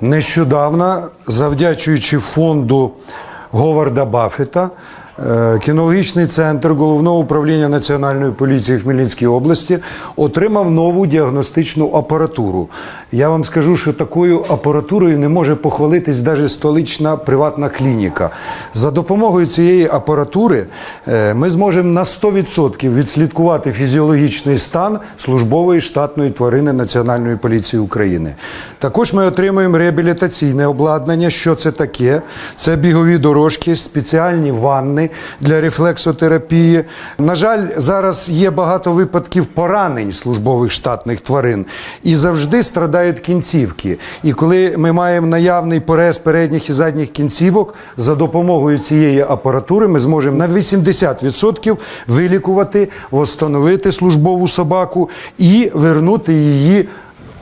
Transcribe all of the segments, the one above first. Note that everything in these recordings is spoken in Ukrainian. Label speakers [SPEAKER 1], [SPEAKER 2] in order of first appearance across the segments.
[SPEAKER 1] Нещодавно, завдячуючи фонду Говарда Баффета, кінологічний центр головного управління Національної поліції в Хмельницькій області отримав нову діагностичну апаратуру. Я вам скажу, що такою апаратурою не може похвалитись навіть столична приватна клініка. За допомогою цієї апаратури е, ми зможемо на 100% відслідкувати фізіологічний стан службової штатної тварини Національної поліції України. Також ми отримуємо реабілітаційне обладнання. Що це таке? Це бігові дорожки, спеціальні ванни для рефлексотерапії. На жаль, зараз є багато випадків поранень службових штатних тварин і завжди страдають кінцівки. І коли ми маємо наявний порез передніх і задніх кінцівок, за допомогою цієї апаратури ми зможемо на 80% вилікувати, восстановити службову собаку і вернути її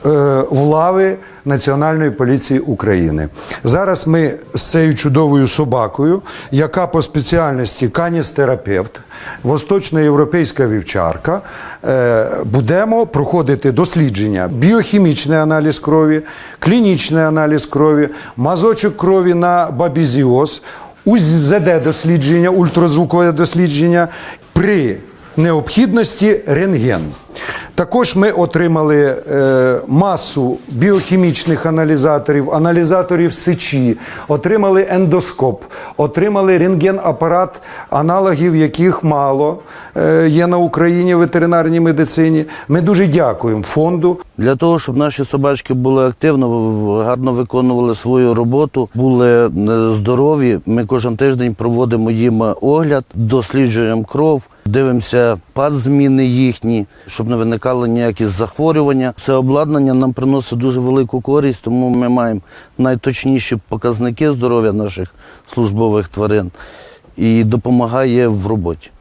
[SPEAKER 1] е, в лави Національної поліції України. Зараз ми з цією чудовою собакою, яка по спеціальності каністерапевт, восточноєвропейська вівчарка, е, будемо проходити дослідження, біохімічний аналіз крові, клінічний аналіз крові, мазочок крові на бабізіоз, УЗД дослідження, ультразвукове дослідження при необхідності рентген. Також ми отримали е, масу біохімічних аналізаторів, аналізаторів сечі, отримали ендоскоп, отримали рентген-апарат, аналогів яких мало е, є на Україні в ветеринарній медицині. Ми дуже дякуємо фонду.
[SPEAKER 2] Для того, щоб наші собачки були активно, гарно виконували свою роботу, були е, здорові. Ми кожен тиждень проводимо їм огляд, досліджуємо кров, дивимося пад зміни їхні, щоб не виникали ніякі захворювання. Це обладнання нам приносить дуже велику користь, тому ми маємо найточніші показники здоров'я наших службових тварин і допомагає в роботі.